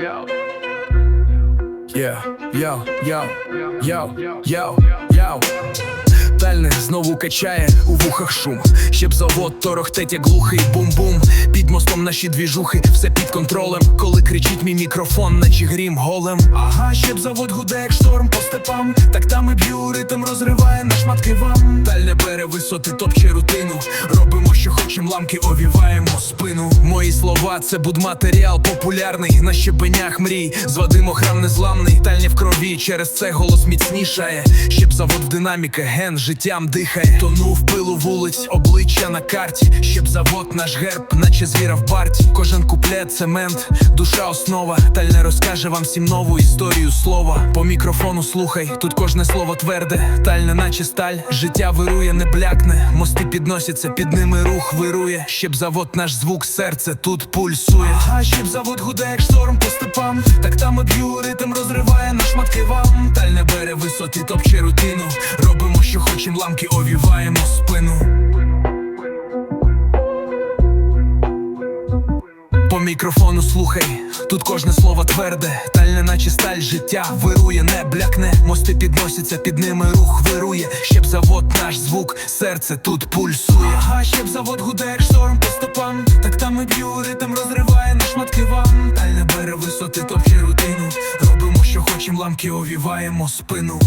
Yeah, yo, yo, yo, yo, yo Тальне знову качає у вухах шум. Щоб завод торохтеть як глухий бум-бум. Під мостом наші двіжухи, все під контролем. Коли кричить мій мікрофон, наче грім голем. Ага, щоб завод гуде, як шторм по степам. Так там і б'ю, ритм розриває на шматки вам. Тальне бере висоти, топче рутину. Робимо, що хочем, ламки овіваємо спину. Мої слова, це будматеріал популярний. На щебенях мрій, звадимо храм незламний. Тальне в крові, через це голос міцнішає. Щоб завод в динаміка, ген життям дихає Тону в пилу вулиць, обличчя на карті. Щоб завод наш герб, наче звіра в барті. Кожен куплет, цемент, душа основа. Тальне розкаже вам всім нову історію слова. По мікрофону слухай, тут кожне слово тверде. Тальне, наче сталь, життя вирує, не блякне. Мости підносяться, під ними рух вирує. Щоб завод наш звук, серце тут пульсує. А щоб завод гуде, як шторм по степам. Так там б'ю, ритм розриває на шматки вам. Тальне бере висоти, топче рутину Робимо, ламки овіваємо спину По мікрофону слухай, тут кожне слово тверде, тальне, наче сталь життя вирує, не блякне, мости підносяться, під ними рух вирує, щоб завод наш звук, серце тут пульсує. Ага, щоб завод гуде, як шторм по стопам, так там і б'ю, ритм розриває на шматки вам. Тальне бере висоти, топче рутину. Робимо, що хочем, ламки овіваємо спину.